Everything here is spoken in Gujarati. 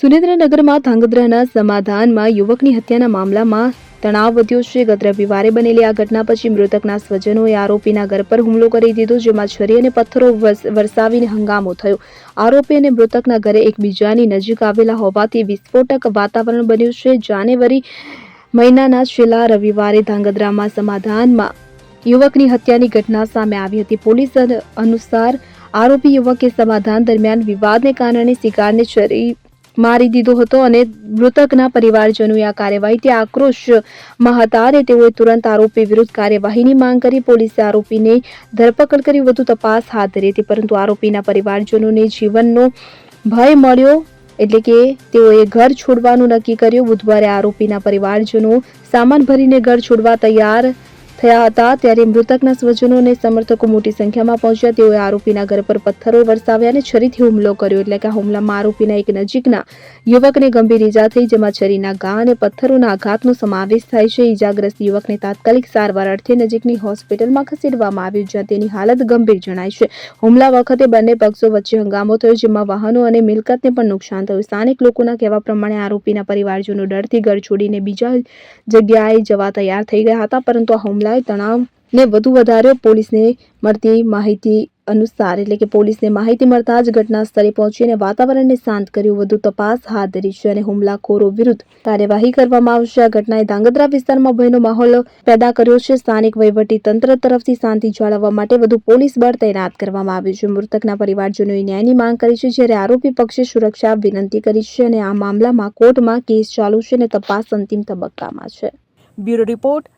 સુરેન્દ્રનગરમાં ધાંગધ્રાના સમાધાનમાં યુવકની હત્યાના મામલામાં તણાવ વધ્યો છે. ગત રવિવારે બનેલી આ ઘટના પછી મૃતકના સ્વજનોએ આરોપીના ઘર પર હુમલો કરી દીધો, જેમાં છરી અને પથ્થરો વરસાવીને હંગામો થયો. આરોપી અને મૃતકના ઘરે એકબીજાની નજીક આવેલા હોવાથી વિસ્ફોટક વાતાવરણ બન્યું છે. જાન્યુઆરી મહિનાના છેલ્લા રવિવારે ધાંગધ્રામાં સમાધાનમાં યુવકની હત્યાની ઘટના સામે આવી હતી. પોલીસ અનુસાર આરોપી યુવકે સમાધાન દરમિયાન વિવાદને કારણે શિકારને છરી મારી દીધો હતો અને મૃતકના પરિવારજનોએ આ કાર્યવાહીથી આક્રોશમાં હતા અને તેઓએ તુરંત આરોપી વિરુદ્ધ કાર્યવાહીની માંગ કરી પોલીસે આરોપીને ધરપકડ કરી વધુ તપાસ હાથ ધરી હતી, પરંતુ આરોપીના પરિવારજનોને જીવનનો ભય મળ્યો એટલે કે તેઓએ ઘર છોડવાનું નક્કી કર્યું. બુધવારે આરોપીના પરિવારજનો સામાન ભરીને ઘર છોડવા તૈયાર થયા હતા ત્યારે મૃતકના સ્વજનો અને સમર્થકો મોટી સંખ્યામાં પહોંચ્યા. તેઓએ આરોપીના ઘર પર પથ્થરો વરસાવ્યા અને છરીથી હુમલો કર્યો એટલે કે હુમલામાં આરોપીના એક નજીકના યુવકને ગંભીર ઇજા થઈ, જેમાં છરીના ઘા અને પથ્થરોના આઘાતનો સમાવેશ થાય છે. ઈજાગ્રસ્ત યુવકને તાત્કાલિક સારવાર અર્થે નજીકની હોસ્પિટલમાં ખસેડવામાં આવ્યું, જ્યાં તેની હાલત ગંભીર જણાય છે. હુમલા વખતે બંને પક્ષો વચ્ચે હંગામો થયો, જેમાં વાહનો અને મિલકતને પણ નુકસાન થયું. સ્થાનિક લોકોના કહેવા પ્રમાણે આરોપીના પરિવારજનો ડરથી ઘર છોડીને બીજા જગ્યાએ જવા તૈયાર થઈ ગયા હતા, પરંતુ આ હુમલાએ તણાવને વધુ વધાર્યો. પોલીસને મળતી માહિતી અનુસાર, એટલે કે પોલીસને માહિતી મળતા જ ઘટના સ્થળે પહોંચીને વાતાવરણને શાંત કર્યું. વધુ તપાસ હાથ ધરી છે અને હુમલાખોરો વિરુદ્ધ કાર્યવાહી કરવામાં આવશે. આ ઘટનાએ ધાંગધ્રા વિસ્તારમાં ભયનો માહોલ પેદા કર્યો છે. સ્થાનિક વહીવટી તંત્ર તરફથી શાંતિ જાળવવા માટે વધુ પોલીસ બળ તૈનાત કરવામાં આવ્યું છે. મૃતકના પરિવારજનોએ ન્યાયની માંગ કરી છે, જ્યારે આરોપી પક્ષે સુરક્ષા વિનંતી કરી છે અને આ મામલામાં કોર્ટમાં કેસ ચાલુ છે અને તપાસ અંતિમ તબક્કામાં છે. Bureau report